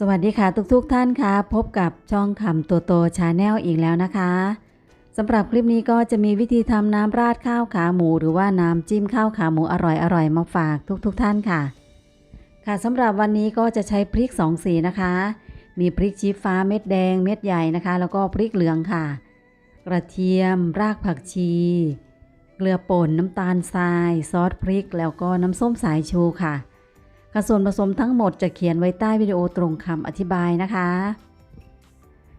สวัสดีค่ะทุกๆทท่านค่ะพบกับช่องคำตัวโตชาแนลอีกแล้วนะคะสำหรับคลิปนี้ก็จะมีวิธีทำน้ำราดข้าวขาหมู หรือว่าน้ำจิ้มข้าวขาหมูอร่อยๆมาฝากทุกๆทท่านค่ะ ค่ะสำหรับวันนี้ก็จะใช้พริกสองสีนะคะ มีพริกชี้ฟ้าเม็ดแดงเม็ดใหญ่นะคะ แล้วก็พริกเหลืองค่ะ กระเทียม รากผักชี เกลือป่นน้ำตาลทราย ซอสพริก แล้วก็น้ำส้มสายชูค่ะ ค่ะส่วนผสมทั้งหมดจะเขียนไว้ใต้วิดีโอตรงคำอธิบายนะคะ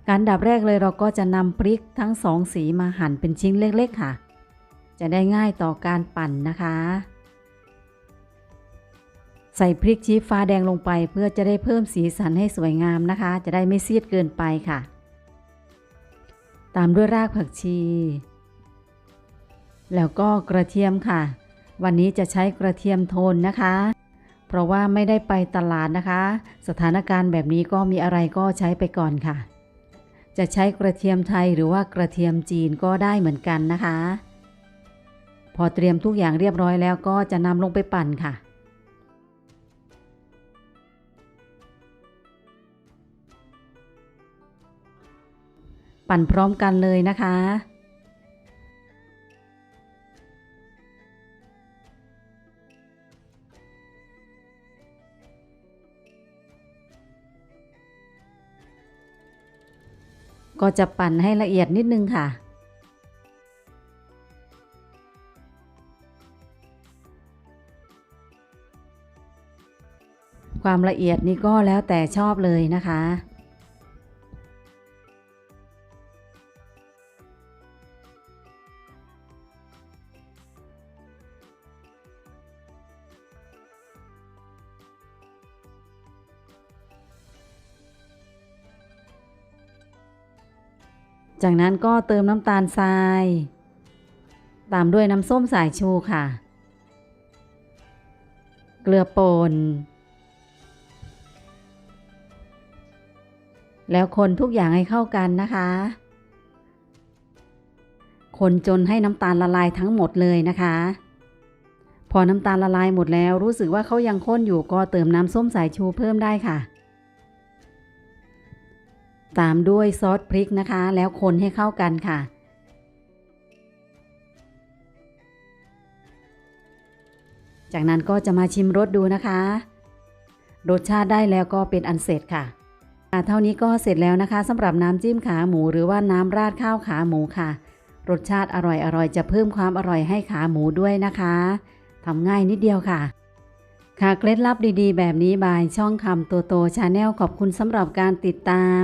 การดับแรกเลยเราก็จะนำพริกทั้งสองสีมาหั่นเป็นชิ้นเล็กๆค่ะ จะได้ง่ายต่อการปั่นนะคะ ใส่พริกชี้ฟ้าแดงลงไป เพื่อจะได้เพิ่มสีสันให้สวยงามนะคะ จะได้ไม่ซีดเกินไปค่ะ ตามด้วยรากผักชี แล้วก็กระเทียมค่ะ วันนี้จะใช้กระเทียมโทนนะคะ เพราะว่าไม่ได้ไปตลาดนะคะ สถานการณ์แบบนี้ก็มีอะไรก็ใช้ไปก่อนค่ะ จะใช้กระเทียมไทยหรือว่ากระเทียมจีนก็ได้เหมือนกันนะคะ พอเตรียมทุกอย่างเรียบร้อยแล้วก็จะนำลงไปปั่นค่ะปั่นพร้อมกันเลยนะคะ ก็จะปั่นให้ละเอียดนิดนึงค่ะ ความละเอียดนี่ก็แล้วแต่ชอบเลยนะคะ จากนั้นก็เติมน้ำตาลทราย ตามด้วยน้ำส้มสายชูค่ะ เกลือป่น แล้วคนทุกอย่างให้เข้ากันนะคะ คนจนให้น้ำตาลละลายทั้งหมดเลยนะคะ พอน้ำตาลละลายหมดแล้วรู้สึกว่าเขายังข้นอยู่ก็เติมน้ำส้มสายชูเพิ่มได้ค่ะ ตามด้วยซอสพริกนะคะ แล้วคนให้เข้ากันค่ะ จากนั้นก็จะมาชิมรสดูนะคะ รสชาติได้แล้วก็เป็นอันเสร็จค่ะเท่านี้ก็เสร็จแล้วนะคะสำหรับน้ำจิ้มขาหมูหรือว่าน้ำราดข้าวขาหมูค่ะ รสชาติอร่อยๆจะเพิ่มความอร่อยให้ขาหมูด้วยนะคะทำง่ายนิดเดียวค่ะ ค่ะเคล็ดลับดีๆ แบบนี้บายช่องคำตัวโตชาแนลขอบคุณสำหรับการติดตาม